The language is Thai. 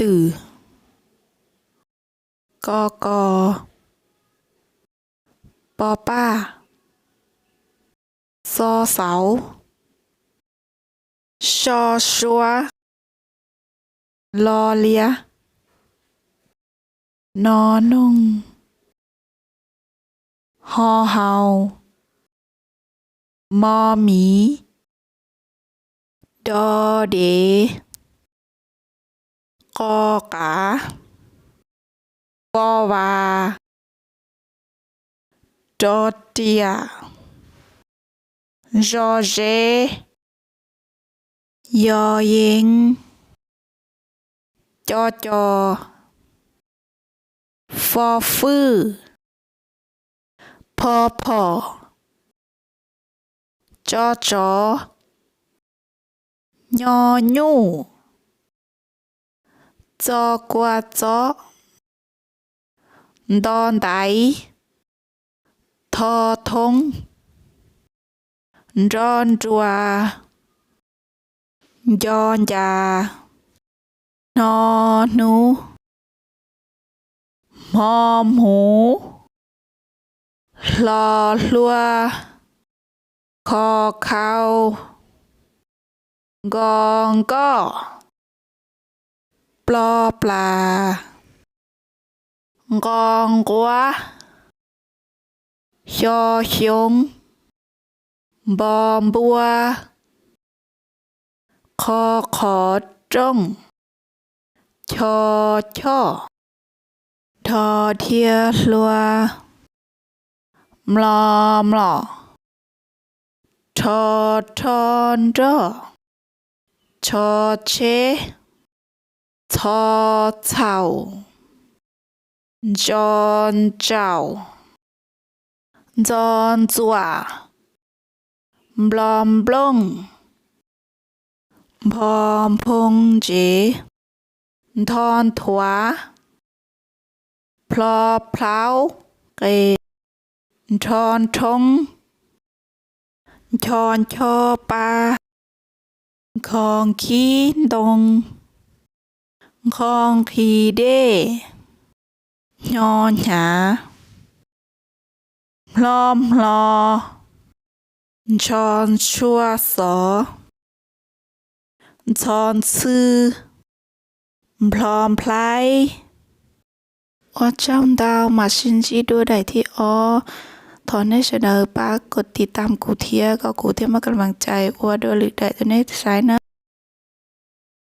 ตือกอกอปอป้า ซอเสา ชอชัว ลอเลีย นอนุ่ง ฮอเฮามอหมี ดอเด กอกาวอวาดอเตียจอเจยอเยิงจอจอฟอฟือพอพอจอจอยอญู จอกวาจอดอนไดทอทงดอนจัวยอนยานอหนูมอมหูลอลัว คอเขากองก็ ปลอปลากองกัวชอชงบอมบัว คอขอจ้องชอช่อทอเทียลัวมลอมลอทอทอนจอชอเช ทอเฉาจอนเจ้าจอนจัวบลอมบลงพอมพงเจทอนถวาพลอพลาวเกทอนทงชอนชอปลาของขี้ดง ของขีเดยอนหาพร้อมรอชอนชัวสอชอนซื่อพร้อมไพลว่าเจ้าดาวมาชินจีดูได้ที่ออถอนให้เสนอปากกดติดตามกูเทียก็กูเทียมากำลังใจว่าด้วยหรือได้ตัวนี้ใช้นะ